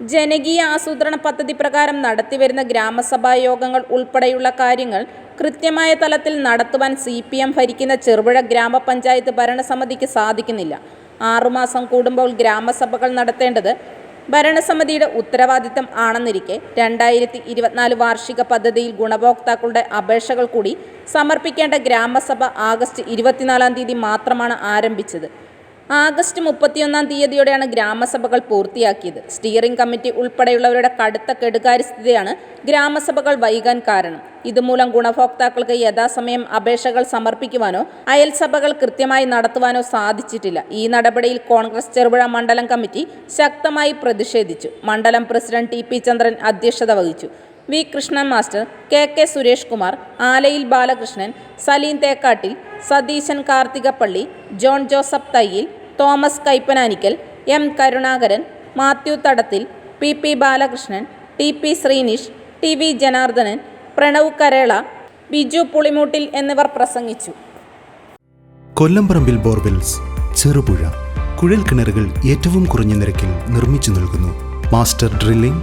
ജനകീയ ആസൂത്രണ പദ്ധതി പ്രകാരം നടത്തിവരുന്ന ഗ്രാമസഭാ യോഗങ്ങൾ ഉൾപ്പെടെയുള്ള കാര്യങ്ങൾ കൃത്യമായ തലത്തിൽ നടത്തുവാൻ സി പി എം ഭരിക്കുന്ന ചെറുപുഴ ഗ്രാമപഞ്ചായത്ത് ഭരണസമിതിക്ക് സാധിക്കുന്നില്ല. ആറുമാസം കൂടുമ്പോൾ ഗ്രാമസഭകൾ നടത്തേണ്ടത് ഭരണസമിതിയുടെ ഉത്തരവാദിത്തം ആണെന്നിരിക്കെ രണ്ടായിരത്തി ഇരുപത്തിനാല് വാർഷിക പദ്ധതിയിൽ ഗുണഭോക്താക്കളുടെ അപേക്ഷകൾ കൂടി സമർപ്പിക്കേണ്ട ഗ്രാമസഭ ആഗസ്റ്റ് ഇരുപത്തിനാലാം തീയതി മാത്രമാണ് ആരംഭിച്ചത്. ആഗസ്റ്റ് മുപ്പത്തിയൊന്നാം തീയതിയോടെയാണ് ഗ്രാമസഭകൾ പൂർത്തിയാക്കിയത്. സ്റ്റിയറിംഗ് കമ്മിറ്റി ഉൾപ്പെടെയുള്ളവരുടെ കടുത്ത കെടുകാര്യസ്ഥിതിയാണ് ഗ്രാമസഭകൾ വൈകാൻ കാരണം. ഇതുമൂലം ഗുണഭോക്താക്കൾക്ക് യഥാസമയം അപേക്ഷകൾ സമർപ്പിക്കുവാനോ അയൽസഭകൾ കൃത്യമായി നടത്തുവാനോ സാധിച്ചിട്ടില്ല. ഈ നടപടിയിൽ കോൺഗ്രസ് ചെറുപുഴ മണ്ഡലം കമ്മിറ്റി ശക്തമായി പ്രതിഷേധിച്ചു. മണ്ഡലം പ്രസിഡന്റ് ടി പി ചന്ദ്രൻ അധ്യക്ഷത വഹിച്ചു. V Krishnan master K K Suresh Kumar Alayil Balakrishnan Saleem Thekkattil Satheesan Karthikappally John Joseph Thayyil Thomas Kaippananickal M Karunakaran Mathew Thadathil P P Balakrishnan T P Sreenish T V Janardanan Pranav Karela Biju Pulimoottil എന്നിവർ പ്രസംഗിച്ചു. Kollamparambil borewells Cherupuzha കുഴൽ കിണറുകൾ ഏറ്റവും കുറഞ്ഞ നിരക്കിൽ നിർമ്മിച്ചു നൽകുന്നു. Master drilling